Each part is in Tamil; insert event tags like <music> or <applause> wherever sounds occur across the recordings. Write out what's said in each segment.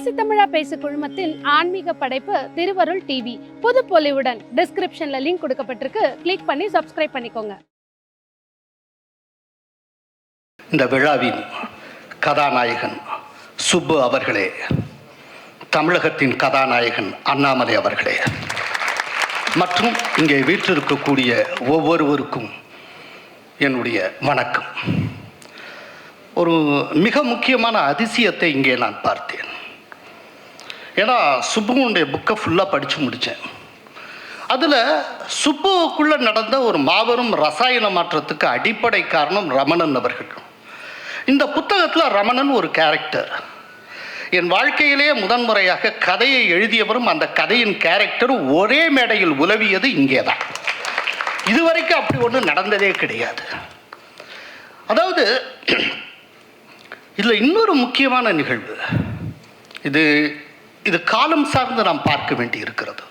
பேசு தமிழா பேசு குழுமத்தின் ஆன்மீக படைப்பு திருவருள் டிவி புது பொலிவுடன் டிஸ்கிரிப்ஷன்ல லிங்க் கொடுக்கப்பட்டிருக்கு. கிளிக் பண்ணி சப்ஸ்கிரைப் பண்ணிக்கோங்க. இந்த விழாவின் கதாநாயகன் சுப்பு அவர்களே தமிழகத்தின் கதாநாயகன் அண்ணாமலை அவர்களே மற்றும் இங்கே வீற்றிருக்கக்கூடிய ஒவ்வொருவருக்கும் என்னுடைய வணக்கம். ஒரு மிக முக்கியமான அதிசயத்தை இங்கே நான் பார்த்தேன். ஏன்னா சுப்புவனுடைய புக்கை ஃபுல்லாக படித்து முடித்தேன் அதில் சுப்புவுக்குள்ளே நடந்த ஒரு மாபெரும் ரசாயன மாற்றத்துக்கு அடிப்படை காரணம் ரமணன் அவர்கள். இந்த புத்தகத்தில் ரமணன் ஒரு கேரக்டர் என் வாழ்க்கையிலேயே முதன்முறையாக கதையை எழுதியவரும் அந்த கதையின் கேரக்டர் ஒரே மேடையில் உலவியது இங்கே தான் இதுவரைக்கும் அப்படி ஒன்றும் நடந்ததே கிடையாது. அதாவது <clears throat> இதில் இன்னொரு முக்கியமான நிகழ்வு. இது இது காலம் சார்ந்து நாம் பார்க்க வேண்டி இருக்கிறது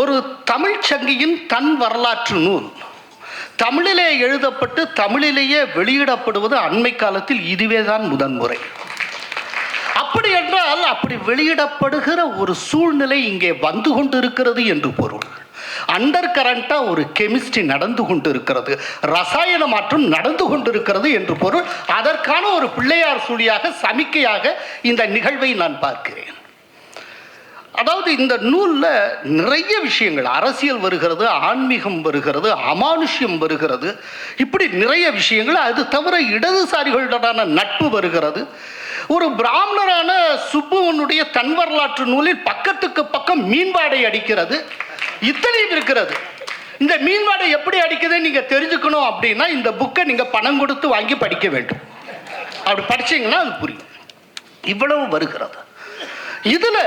ஒரு தமிழ்ச் சங்கியின் தன் வரலாற்று நூல். தமிழிலே எழுதப்பட்டு தமிழிலேயே வெளியிடப்படுவது அண்மை காலத்தில் இதுவே தான் முதன்முறை. அப்படி என்றால் அப்படி வெளியிடப்படுகிற ஒரு சூழ்நிலை இங்கே வந்து கொண்டிருக்கிறது என்று பொருள். அண்டர் கரண்டாக ஒரு கெமிஸ்ட்ரி நடந்து கொண்டு இருக்கிறது ரசாயன மாற்றம் நடந்து கொண்டிருக்கிறது என்று பொருள். அதற்கான ஒரு பிள்ளையார் சுழியாக சமிக்கையாக இந்த நிகழ்வை நான் பார்க்கிறேன். அதாவது இந்த நூலில் நிறைய விஷயங்கள். அரசியல் வருகிறது ஆன்மீகம் வருகிறது அமானுஷ்யம் வருகிறது. இப்படி நிறைய விஷயங்கள். அது தவிர இடதுசாரிகளுடனான நட்பு வருகிறது. ஒரு பிராமணரான சுப்புவனுடைய தன் வரலாற்று நூலில் பக்கத்துக்கு பக்கம் மீன்பாடை அடிக்கிறது. இத்தனையும் இருக்கிறது. இந்த மீன்வாடை எப்படி அடிக்குதுன்னு நீங்கள் தெரிஞ்சுக்கணும் அப்படின்னா இந்த புக்கை நீங்கள் பணம் கொடுத்து வாங்கி படிக்க வேண்டும். அப்படி படிச்சீங்கன்னா அது புரியும். இவ்வளவு வருகிறது. இதில்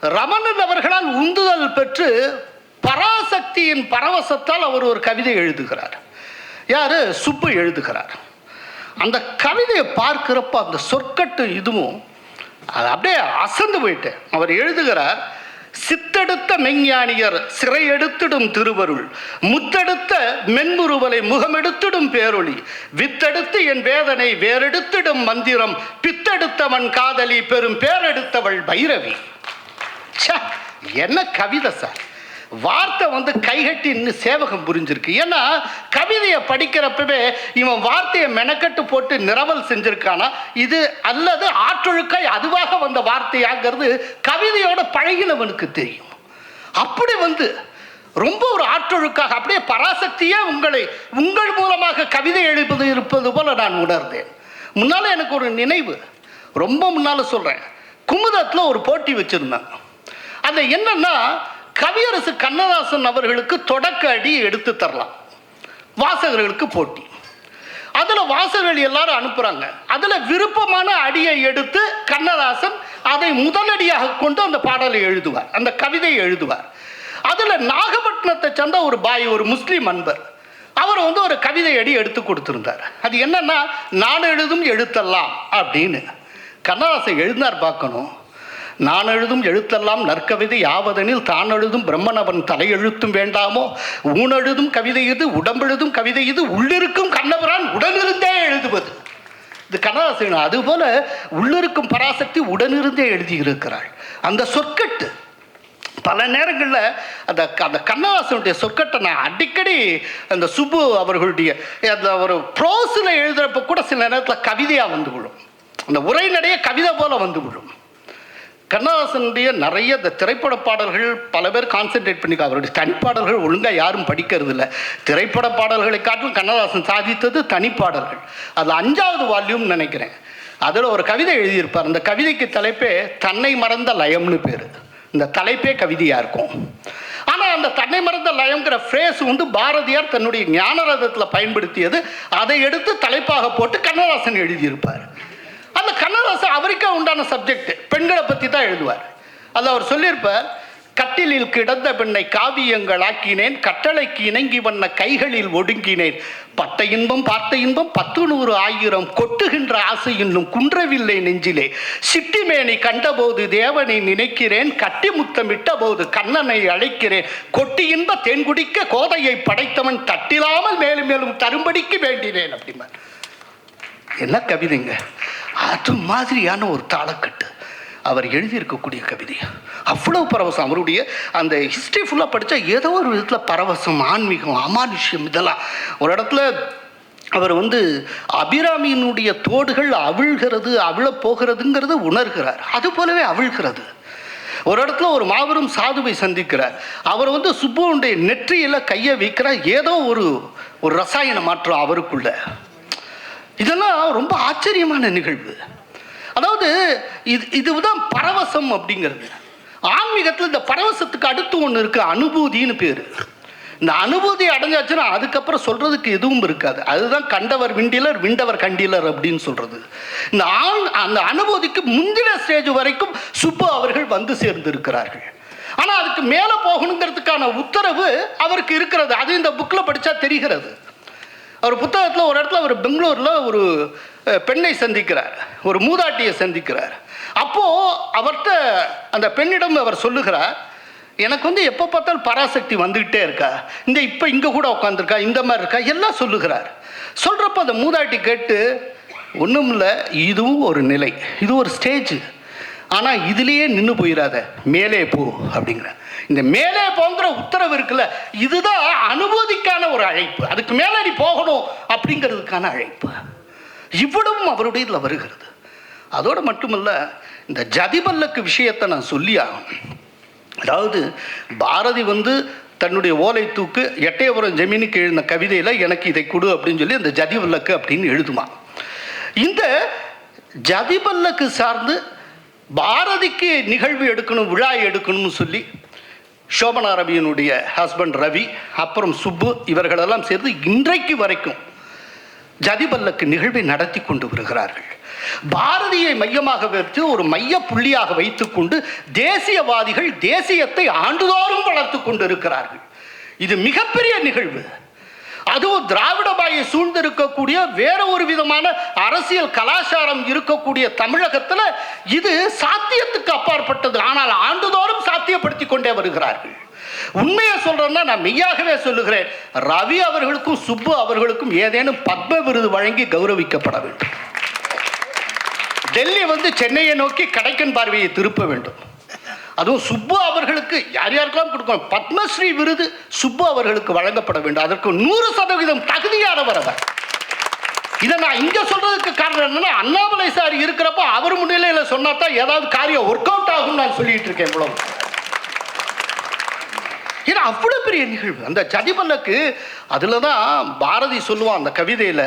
ரமணன் அவர்களால் உந்துதல் பெற்று பராசக்தியின் பரவசத்தால் அவர் ஒரு கவிதை எழுதுகிறார். யார்? சுப்பு எழுதுகிறார். அந்த கவிதையை பார்க்கிறப்ப அந்த சொற்கட்டு இதுவும் அது அப்படியே அசந்து போயிட்டேன் அவர் எழுதுகிறார் சித்தெடுத்த மெஞ்ஞானியர் சிறை எடுத்திடும் திருவருள். முத்தெடுத்த மென்முருவலை முகமெடுத்திடும் பேரொளி. வித்தெடுத்து என் வேதனை வேறெடுத்திடும் மந்திரம். பித்தெடுத்தவன் காதலி பெரும் பேரெடுத்தவள் பைரவி. என்ன கவிதை சார். வார்த்தை வந்து கைகட்டி இன்னும் சேவகம் புரிஞ்சிருக்கு. ஏன்னா கவிதையை படிக்கிறப்பவே இவன் வார்த்தையை மெனக்கட்டு போட்டு நிரவல் செஞ்சிருக்கானா? இது அல்லது ஆற்றொழுக்காய் அதுவாக வந்த வார்த்தையாங்கிறது கவிதையோட பழகினவனுக்கு தெரியும். அப்படி வந்து ரொம்ப ஒரு ஆற்றொழுக்காக அப்படியே பராசக்தியே உங்களை உங்கள் மூலமாக கவிதை எழுப்பது இருப்பது போல நான் உணர்ந்தேன். முன்னால் எனக்கு ஒரு நினைவு ரொம்ப முன்னால் சொல்கிறேன் குமுதத்தில் ஒரு போட்டி வச்சுருந்தாங்க. அது என்னன்னா கவியரசு கண்ணதாசன் அவர்களுக்கு தொடக்க அடி எடுத்து தரலாம். வாசகர்களுக்கு போட்டி. அதில் வாசகர்கள் எல்லாரும் அனுப்புகிறாங்க அதில் விருப்பமான அடியை எடுத்து கண்ணதாசன் அதை முதலடியாக கொண்டு அந்த பாடலை எழுதுவார். அந்த கவிதையை எழுதுவார். அதில் நாகப்பட்டினத்தை சேர்ந்த ஒரு பாய் ஒரு முஸ்லீம் அன்பர் அவர் வந்து ஒரு கவிதை அடி எடுத்து கொடுத்துருந்தார். அது என்னன்னா நான் எழுதும் எழுத்தெல்லாம் அப்படின்னு. கண்ணதாசன் எழுதினார் பார்க்கணும். நான் எழுதும் எழுத்தெல்லாம் நற்கவிதை யாவதெனில் தான் எழுதும் பிரம்மனவன் தலையெழுத்தும் வேண்டாமோ? ஊனெழுதும் கவிதை இது உடம்பெழுதும் கவிதை இது உள்ளிருக்கும் கண்ணபிரான் உடனிருந்தே எழுதுவது. இது கண்ணதாசன் அதுபோல உள்ளிருக்கும் பராசக்தி உடனிருந்தே எழுதியிருக்கிறாள். அந்த சொற்கட்டு பல நேரங்களில் அந்த அந்த கண்ணதாசனுடைய சொற்கட்டை நான் அடிக்கடி அந்த சுப்பு அவர்களுடைய அந்த ஒரு ப்ரோஸில் எழுதுகிறப்ப கூட சில நேரத்தில் கவிதையாக வந்து விழும். அந்த உரைநடைய கவிதை போல வந்து விழும். கண்ணதாசனுடைய நிறைய இந்த திரைப்பட பாடல்கள் பல பேர் கான்சென்ட்ரேட் பண்ணிக்க அவருடைய தனிப்பாடல்கள் ஒழுங்காக யாரும் படிக்கிறது இல்லை. திரைப்பட பாடல்களை காட்டிலும் கண்ணதாசன் சாதித்தது தனிப்பாடல்கள். அது அஞ்சாவது வால்யூம் நினைக்கிறேன். அதில் ஒரு கவிதை எழுதியிருப்பார். அந்த கவிதைக்கு தலைப்பே தன்னை மறந்த லயம்னு பேர். இந்த தலைப்பே கவிதையாக இருக்கும். ஆனால் அந்த தன்னை மறந்த லயம்ங்கிற ஃப்ரேஸ் வந்து பாரதியார் தன்னுடைய ஞானரதத்தில் பயன்படுத்தியது. அதை எடுத்து தலைப்பாக போட்டு கண்ணதாசன் எழுதியிருப்பார். கண்ணதாசன் அவருக்கே உண்டான சப்ஜெக்ட் பெண்களை பற்றி தான் எழுதுவார். அது அவர் சொல்லியிருப்பார் கட்டிலில் கிடந்த பெண்ணை காவியங்கள் ஆக்கினேன் கட்டளைக்கு இணங்கி வண்ண கைகளில் ஒடுங்கினேன். பட்ட இன்பம் பார்த்த இன்பம் பத்து நூறு ஆயிரம் கொட்டுகின்ற ஆசை இன்னும் குன்றவில்லை நெஞ்சிலே. சிட்டிமேனி கண்டபோது தேவனை நினைக்கிறேன் கட்டி முத்தமிட்ட போது கண்ணனை அழைக்கிறேன். கொட்டி இன்ப தேன் குடிக்க கோதையை படைத்தவன் தட்டிலாமல் மேலும் மேலும் தரும்படிக்கு வேண்டினேன் அப்படிம்பார். என்ன கவிதைங்க? அது மாதிரியான ஒரு தாளக்கட்டு. அவர் எழுதியிருக்கக்கூடிய கவிதை. அவ்வளோ பரவசம். அவருடைய அந்த ஹிஸ்ட்ரி ஃபுல்லாக படித்தா ஏதோ ஒரு விதத்தில் பரவசம் ஆன்மீகம் அமானுஷ்யம் இதெல்லாம். ஒரு இடத்துல அவர் வந்து அபிராமியினுடைய தோடுகள் அவிழ்கிறது அவிழ போகிறதுங்கிறது உணர்கிறார். அது போலவே அவிழ்கிறது. ஒரு இடத்துல ஒரு மாபெரும் சாதுவை சந்திக்கிறார். அவர் வந்து சுப்புவனுடைய நெற்றியில் கையை வைக்கிறார். ஏதோ ஒரு ஒரு ரசாயன மாற்றம் அவருக்குள்ள. இதெல்லாம் ரொம்ப ஆச்சரியமான நிகழ்வு. அதாவது இது இதுதான் பரவசம் அப்படிங்கிறது. ஆன்மீகத்தில் இந்த பரவசத்துக்கு அடுத்து ஒன்று இருக்கு அனுபூதின்னு பேர். இந்த அனுபூதி அடைஞ்சாச்சுன்னா அதுக்கப்புறம் சொல்றதுக்கு எதுவும் இருக்காது. அதுதான் கண்டவர் விண்டிலர் விண்டவர் கண்டிலர் அப்படின்னு சொல்றது. இந்த ஆண் அந்த அனுபூதிக்கு முந்தின ஸ்டேஜ் வரைக்கும் சுப்பு அவர்கள் வந்து சேர்ந்திருக்கிறார்கள். ஆனால் அதுக்கு மேலே போகணுங்கிறதுக்கான உத்தரவு அவருக்கு இருக்கிறது. அது இந்த புக்கில் படித்தா தெரிகிறது. அவர் புத்தகத்தில் ஒரு இடத்துல அவர் பெங்களூரில் ஒரு பெண்ணை சந்திக்கிறார். ஒரு மூதாட்டியை சந்திக்கிறார். அப்போது அவர்கிட்ட அந்த பெண்ணிடம் அவர் சொல்லுகிறார் எனக்கு வந்து எப்போ பார்த்தாலும் பராசக்தி வந்துக்கிட்டே இருக்கா? இந்த இப்போ இங்கே கூட உட்காந்துருக்கா இந்த மாதிரி இருக்கா? எல்லாம் சொல்லுகிறார். சொல்கிறப்ப அந்த மூதாட்டி கேட்டு ஒன்றும் இல்லை இதுவும் ஒரு நிலை. இது ஒரு ஸ்டேஜ் ஆனால் இதுலேயே நின்று போயிடாத மேலே போ அப்படிங்கிற. இந்த மேலே போங்கிற உத்தரவு இருக்குல்ல இதுதான் அனுபூதிக்கான ஒரு அழைப்பு. அதுக்கு மேலே நீ போகணும் அப்படிங்கிறதுக்கான அழைப்பு. இவ்வளவும் அவருடைய இதில் வருகிறது. அதோடு மட்டுமல்ல இந்த ஜதிபல்லக்கு விஷயத்தை நான் சொல்லி ஆகணும். அதாவது பாரதி வந்து தன்னுடைய ஓலை தூக்கு எட்டயபுரம் ஜமீனுக்கு எழுந்த கவிதையில் எனக்கு இதை கொடு அப்படின்னு சொல்லி அந்த ஜதிபல்லக்கு அப்படின்னு எழுதுமா. இந்த ஜதிபல்லக்கு சார்ந்து பாரதிக்கு நிகழ்வு எடுக்கணும் விழா எடுக்கணும்னு சொல்லி சோபனா ரவியினுடைய ஹஸ்பண்ட் ரவி அப்புறம் சுப்பு இவர்களெல்லாம் சேர்ந்து இன்றைக்கு வரைக்கும் ஜதிபல்லக்கு நிகழ்வை நடத்தி கொண்டு வருகிறார்கள். பாரதியை மையமாக வைத்து ஒரு மைய புள்ளியாக வைத்துக்கொண்டு தேசியவாதிகள் தேசியத்தை ஆண்டுதோறும் வளர்த்து கொண்டு இருக்கிறார்கள் இது மிகப்பெரிய நிகழ்வு. அதுவும் திராவிட பாயை சூழ்ந்திருக்கக்கூடிய வேற ஒரு விதமான அரசியல் கலாச்சாரம் இருக்கக்கூடிய தமிழகத்தில் இது சாத்தியத்துக்கு அப்பாற்பட்டது. ஆனால் ஆண்டுதோறும் சாத்தியப்படுத்தி கொண்டே வருகிறார்கள். உண்மையை சொல்றேன்னா நான் மெய்யாகவே சொல்லுகிறேன். ரவி அவர்களுக்கும் சுப்பு அவர்களுக்கும் ஏதேனும் பத்ம விருது வழங்கி கௌரவிக்கப்பட வேண்டும். டெல்லி வந்து சென்னையை நோக்கி கடைக்கன் பார்வையை திருப்ப வேண்டும். அதுவும் சுப்பு அவர்களுக்கு யார் யாருக்கெல்லாம் கொடுக்கணும்? பத்மஸ்ரீ விருது சுப்பு அவர்களுக்கு வழங்கப்பட வேண்டும். அதற்கு நூறு சதவீதம் தகுதியானவர் அவர். இதை நான் இங்கே சொல்றதுக்கு காரணம் என்னன்னா அண்ணாமலை சார் இருக்கிறப்ப அவர் முன்னிலையில் சொன்னா தான் ஏதாவது காரியம் ஒர்க் அவுட் ஆகும் நான் சொல்லிட்டு இருக்கேன் இவ்வளவு. ஏன்னா அவ்வளோ பெரிய நிகழ்வு. அந்த ஜதிபல்லக்கு அதில் தான் பாரதி சொல்லுவான் அந்த கவிதையில்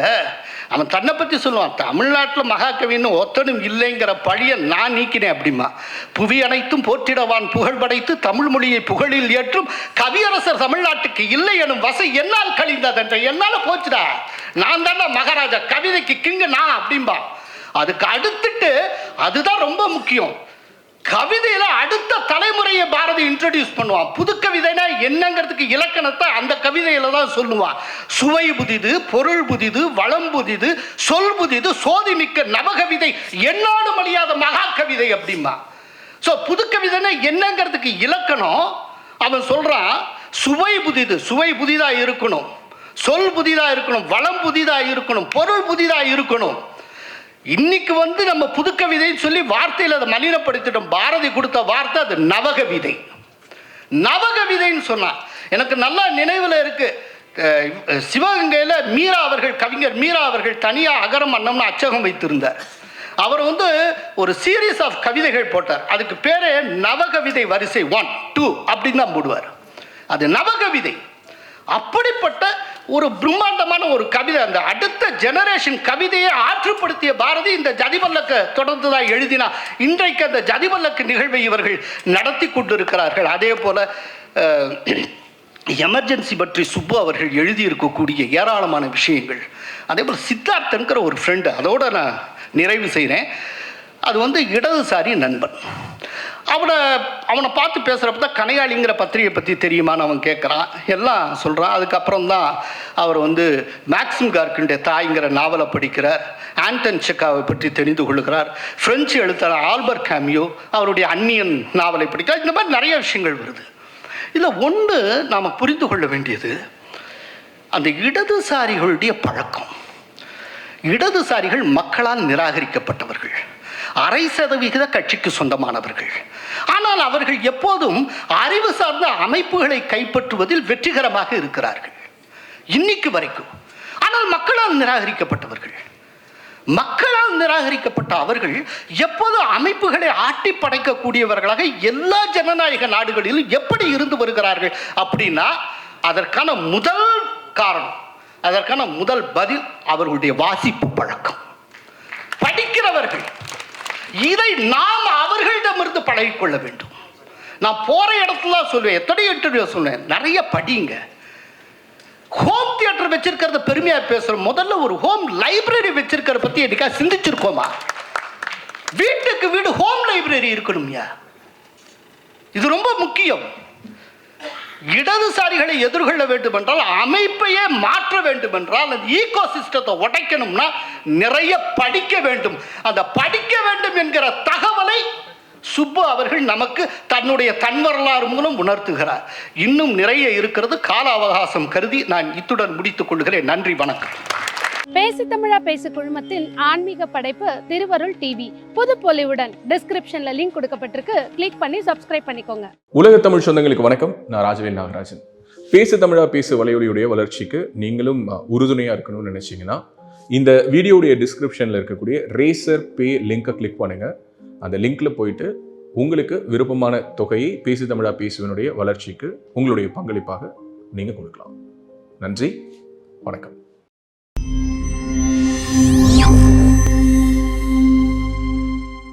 அவன் தன்னை பற்றி சொல்லுவான் தமிழ்நாட்டில் மகாகவின்னு ஒத்தனும் இல்லைங்கிற பழியை நான் நீக்கினேன் அப்படிமா. புவி அனைத்தும் போற்றிடவான் புகழ் படைத்து தமிழ் மொழியை புகழில் ஏற்றும் கவியரசர் தமிழ்நாட்டுக்கு இல்லை எனும் வசை என்னால் கழிந்ததென்ற என்னால் போச்சுடா. நான் தானே மகாராஜா கவிதைக்கு கிங்கு நான் அப்படிம்பா. அதுக்கு அடுத்துட்டு அதுதான் ரொம்ப முக்கியம். கவிதையில அடுத்த தலைமுறையை பாரதி இன்ட்ரடியூஸ் பண்ணுவான் புது கவிதைனா என்னங்கிறதுக்கு இலக்கணத்தை அந்த கவிதையில தான் சொல்லுவான் சுவை புதிது பொருள் புதிது வளம் புதிது சொல் புதிது சோதிமிக்க நவகவிதை என்னாலும் அழியாத மகா கவிதை அப்படிமா ஸோ புது கவிதைனா என்னங்கிறதுக்கு இலக்கணம். அவன் சொல்றான் சுவை புதிது சுவை புதிதா இருக்கணும். சொல் புதிதா இருக்கணும் வளம் புதிதா இருக்கணும் பொருள் புதிதா இருக்கணும். இன்னைக்கு வந்து நம்ம புதுக்கவிதைன்னு சொல்லி வார்த்தையில் அதை மலினப்படுத்திட்டோம். பாரதி கொடுத்த வார்த்தை அது நவகவிதை. நவகவிதைன்னு சொன்னான் எனக்கு நல்லா நினைவில் இருக்கு. சிவகங்கையில் மீரா அவர்கள் கவிஞர் மீரா அவர்கள் தனியாக அகரம் அன்னம்னு அச்சகம் வைத்திருந்தார். அவர் வந்து ஒரு சீரீஸ் ஆஃப் கவிதைகள் போட்டார். அதுக்கு பேரே நவகவிதை வரிசை ஒன் டூ அப்படின்னு தான் போடுவார். அது நவகவிதை. அப்படிப்பட்ட ஒரு பிரம்மாண்டமான ஒரு கவிதை அந்த. அடுத்த ஜெனரேஷன் கவிதையை ஆற்றுப்படுத்திய பாரதி இந்த ஜதிவல்லக்க தொடர்ந்து தான் எழுதினா. இன்றைக்கு அந்த ஜதிவல்லக்கு நிகழ்வை இவர்கள் நடத்தி கொண்டிருக்கிறார்கள். அதே போல் எமர்ஜென்சி பற்றி சுப்பு அவர்கள் எழுதியிருக்கக்கூடிய ஏராளமான விஷயங்கள். அதே போல் சித்தார்த்தன்கிற ஒரு ஃப்ரெண்டு அதோடு நான் நிறைவு செய்கிறேன் அது வந்து இடதுசாரி நண்பன். அவனை அவனை பார்த்து பேசுகிறப்ப தான் கனையாளிங்கிற பத்திரிகை பற்றி தெரியுமான்னு அவன் கேட்குறான் எல்லாம் சொல்கிறான் அதுக்கப்புறம் தான் அவர் வந்து மேக்ஸிம் கார்க்கினுடைய தாய்ங்கிற நாவலை படிக்கிறார். ஆண்டன் செக்காவை பற்றி தெரிந்து கொள்கிறார். ஃப்ரெஞ்சு எழுத்தாளர் ஆல்பர்ட் கேமியோ அவருடைய அந்நியன் நாவலை படிக்கிறார். இந்த மாதிரி நிறைய விஷயங்கள் வருது. இதில் ஒன்று நாம் புரிந்து கொள்ள வேண்டியது அந்த இடதுசாரிகளுடைய பழக்கம். இடதுசாரிகள் மக்களால் நிராகரிக்கப்பட்டவர்கள். அரை சதவிகித கட்சிக்கு சொந்தமானவர்கள். ஆனால் அவர்கள் எப்போதும் அறிவு சார்ந்த அமைப்புகளை கைப்பற்றுவதில் வெற்றிகரமாக இருக்கிறார்கள். இன்னைக்கு வரைக்கும். ஆனால் மக்களால் நிராகரிக்கப்பட்டவர்கள். மக்களால் நிராகரிக்கப்பட்ட அவர்கள் எப்போது அமைப்புகளை ஆட்டி படைக்கக்கூடியவர்களாக எல்லா ஜனநாயக நாடுகளிலும் எப்படி இருந்து வருகிறார்கள் அப்படின்னா அதற்கான முதல் காரணம் அதற்கான முதல் பதில் அவர்களுடைய வாசிப்பு பழக்கம். இதை நாம் அவர்களிடமிருந்து பழகிக்கொள்ள வேண்டும். நான் போற இடத்துல சொல்லுவேன் எத்தனை இன்டர்வியூ சொல்லுவேன் நிறைய படிங்க. ஹோம் தியேட்டர் வச்சிருக்கிறத பெருமையாக பேசுகிறோம் முதல்ல ஒரு ஹோம் லைப்ரரி வச்சிருக்கிறத பற்றி எதுக்காக சிந்திச்சிருக்கோமா? வீட்டுக்கு வீடு ஹோம் லைப்ரரி இருக்கணும்யா? இது ரொம்ப முக்கியம். இடதுசாரிகளை எதிர்கொள்ள வேண்டும் என்றால் அமைப்பையே மாற்ற வேண்டும் என்றால் அந்த ஈகோ சிஸ்டத்தை உடைக்கணும்னா நிறைய படிக்க வேண்டும். அந்த படிக்க வேண்டும் என்கிற தகவலை சுப்பு அவர்கள் நமக்கு தன்னுடைய தன் வரலாறு மூலம் உணர்த்துகிறார். இன்னும் நிறைய இருக்கிறது. கால அவகாசம் கருதி நான் இத்துடன் முடித்துக் கொள்கிறேன். நன்றி வணக்கம். பேசி தமிழா பேசு குழுமத்தின் ஆன்மீக படைப்பு திருவருள் டிவி. புது பொலிவுடன் டிஸ்கிரிப்ஷன்ல லிங்க் கொடுக்கப்பட்டிருக்கு. கிளிக் பண்ணி சப்ஸ்கிரைப் பண்ணிக்கோங்க. உலக தமிழ் சொந்தங்களுக்கு வணக்கம். நான் ராஜவேல் நாகராஜன். பேசு தமிழா பேசு வலையொலியுடைய வளர்ச்சிக்கு நீங்களும் உறுதுணையாக உறுதுணையா இருக்கணும்னு நினைச்சீங்கன்னா இந்த வீடியோடைய டிஸ்கிரிப்ஷன்ல இருக்கக்கூடிய ரேசர் பே லிங்கை கிளிக் பண்ணுங்க. அந்த லிங்க்ல போயிட்டு உங்களுக்கு விருப்பமான தொகையை பேசு தமிழா பேசுவனுடைய வளர்ச்சிக்கு உங்களுடைய பங்களிப்பாக நீங்கள் கொடுக்கலாம். நன்றி. வணக்கம்.